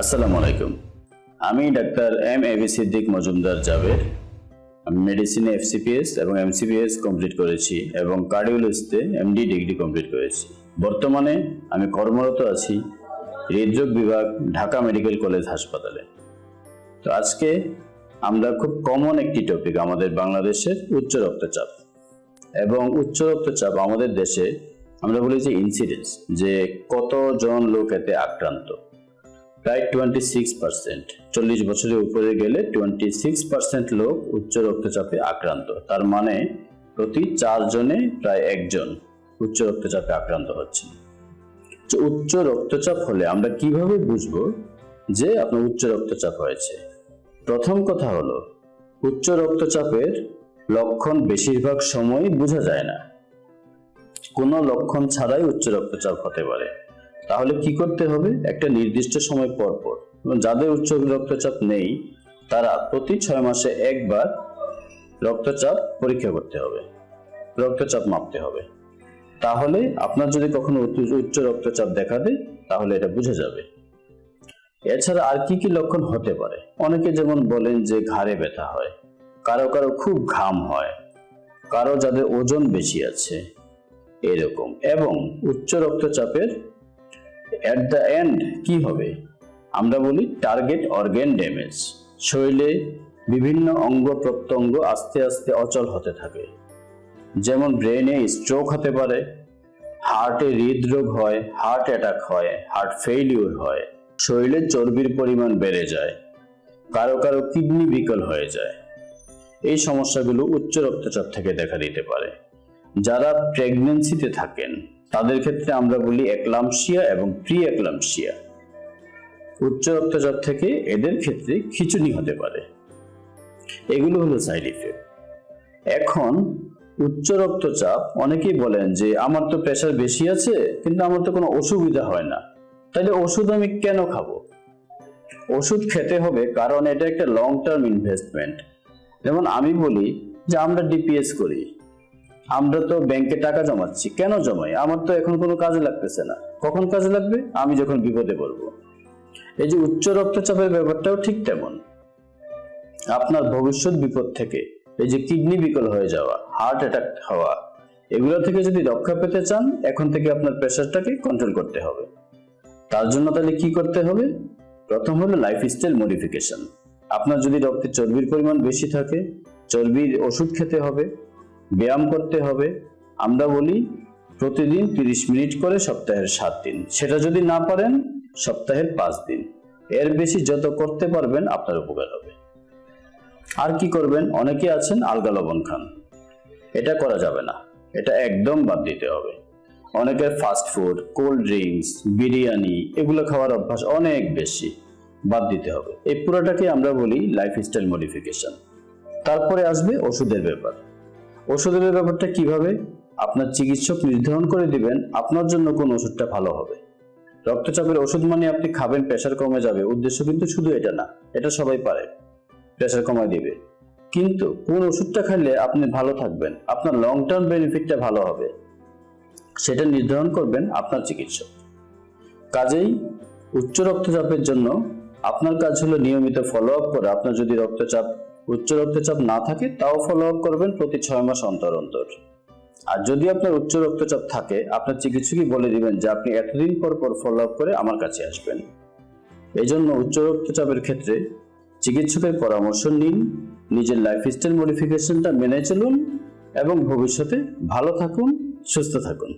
আসসালামু আলাইকুম। আমি doctor M A B Siddique Majumder Jaber আমি মেডিসিনে এফসিপিএস এবং এমসিপিএস কমপ্লিট করেছি এবং কার্ডিওলজিতে এমডি ডিগ্রি কমপ্লিট করেছি। বর্তমানে আমি কর্মরত আছি হৃদরোগ বিভাগ, ঢাকা মেডিকেল কলেজ হাসপাতালে। তো আজকে আমরা খুব কমন একটি টপিক আমাদের বাংলাদেশের উচ্চ রক্তচাপ। এবং উচ্চ রক্তচাপ আমাদের দেশে আমরা বলি যে ইনসিডেন্স যে কতজন লোক এতে আক্রান্ত। প্রায় টোয়েন্টি সিক্স পার্সেন্ট চল্লিশ বছরের উপরে গেলে টোয়েন্টি সিক্স পার্সেন্ট লোক উচ্চ রক্তচাপে আক্রান্ত। তার মানে প্রতি চারজনে প্রায় একজন উচ্চ রক্তচাপে আক্রান্ত হচ্ছে উচ্চ রক্তচাপ হলে আমরা কীভাবে বুঝব যে আপনার উচ্চ রক্তচাপ হয়েছে? প্রথম কথা হলো, উচ্চ রক্তচাপের লক্ষণ বেশিরভাগ সময় বোঝা যায় না। কোনো লক্ষণ ছাড়াই উচ্চ রক্তচাপ হতে পারে। তাহলে কি করতে হবে? একটা নির্দিষ্ট সময় পর পর। যাদের উচ্চ রক্তচাপ নেই, তারা প্রতি ছয় মাসে একবার রক্তচাপ পরীক্ষা করতে হবে। রক্তচাপ মাপতে হবে। তাহলে আপনার যদি কখনো উচ্চ রক্তচাপ দেখা দেয়, তাহলে এটা বোঝা যাবে। এছাড়া আর কি কি লক্ষণ হতে পারে? অনেকে যেমন বলেন যে ঘাড়ে ব্যথা হয়, কারও কারও খুব ঘাম হয়, কারও যাদের ওজন বেশি আছে, এরকম। এবং উচ্চ রক্তচাপের অ্যাট দ্য এন্ড কি হবে? আমরা বলি টার্গেট অর্গ্যান ড্যামেজ শরীরে বিভিন্ন অঙ্গ প্রত্যঙ্গ আস্তে আস্তে অচল হতে থাকে। যেমন ব্রেনে স্ট্রোক হতে পারে হার্টে হৃদরোগ হয় হার্ট অ্যাটাক হয় হার্ট ফেইলিউর হয়। শরীরে চর্বির পরিমাণ বেড়ে যায়, কারও কারও কিডনি বিকল হয়ে যায়। এই সমস্যাগুলো উচ্চ রক্তচাপ থেকে দেখা দিতে পারে। যারা প্রেগনেন্সিতে থাকেন তাদের ক্ষেত্রে আমরা বলি একলামশিয়া এবং প্রি একলামশিয়া উচ্চ রক্তচাপ থেকে এদের ক্ষেত্রে খিচুনি হতে পারে। এগুলো হলো সাইড ইফেক্ট এখন, উচ্চ রক্তচাপ, অনেকেই বলেন যে, আমার তো প্রেশার বেশি আছে, কিন্তু আমার তো কোনো অসুবিধা হয় না। তাহলে ওষুধ আমি কেন খাব? ওষুধ খেতে হবে কারণ এটা একটা লং টার্ম ইনভেস্টমেন্ট যেমন আমি বলি যে, আমরা ডিপিএস করি। আমরা তো ব্যাংকে টাকা জমাচ্ছি। কেন জমাই? আমার তো এখন কোনো কাজে লাগতেছে না। কখন কাজে লাগবে? আমি যখন বিপদে পড়ব। এই যে উচ্চ রক্তচাপের ব্যাপারটাও ঠিক তেমন। আপনার ভবিষ্যৎ বিপদ থেকে, এই যে কিডনি বিকল হয়ে যাওয়া হার্ট অ্যাটাক হওয়া, এগুলো থেকে যদি রক্ষা পেতে চান, এখন থেকে আপনার প্রেশারটাকে কন্ট্রোল করতে হবে। তার জন্য তাহলে কি করতে হবে? প্রথম হলো লাইফস্টাইল মডিফিকেশন আপনার যদি রক্তে চর্বির পরিমাণ বেশি থাকে, চর্বির ওষুধ খেতে হবে ব্যায়াম করতে হবে। আমরা বলি প্রতিদিন তিরিশ মিনিট করে সপ্তাহের সাত দিন। সেটা যদি না পারেন, সপ্তাহের পাঁচ দিন। এর বেশি যত করতে পারবেন, আপনার উপকার হবে। আর কি করবেন? অনেকে আছেন আলগা লবণ খান। এটা করা যাবে না। এটা একদম বাদ দিতে হবে। অনেকের fast food cold drinks biryani, এগুলো খাওয়ার অভ্যাস অনেক বেশি। বাদ দিতে হবে। এই পুরোটাকে আমরা বলি লাইফস্টাইল মডিফিকেশন তারপরে আসবে ওষুধের ব্যাপার। ওষুধের ব্যাপারটা কীভাবে? আপনার চিকিৎসক নির্ধারণ করে দিবেন, আপনার জন্য কোন ওষুধটা ভালো হবে। রক্তচাপের ওষুধ মানে আপনি খাবেন প্রেশার কমে যাবে। উদ্দেশ্য কিন্তু শুধু এটা না, এটা সবাই পারে। প্রেশার কমায় দিবে। কিন্তু কোন ওষুধটা খেলে আপনি ভালো থাকবেন? আপনার লং টার্ম বেনিফিটটা ভালো হবে। সেটা নির্ধারণ করবেন আপনার চিকিৎসক। কাজেই উচ্চ রক্তচাপের জন্য আপনার কাজ হলো নিয়মিত ফলো আপ করা। আপনার যদি রক্তচাপ উচ্চ রক্তচাপ না থাকে, তাও ফলো আপ করবেন প্রতি ছয় মাস অন্তর অন্তর। আর যদি আপনার উচ্চ রক্তচাপ থাকে, আপনার চিকিৎসকই বলে দিবেন যে আপনি এতদিন পর পর ফলো আপ করে আমার কাছে আসবেন। এই জন্য উচ্চ রক্তচাপের ক্ষেত্রে চিকিৎসকের পরামর্শ নিন, নিজের লাইফস্টাইল মডিফিকেশনটা মেনে চলুন, এবং ভবিষ্যতে ভালো থাকুন, সুস্থ থাকুন।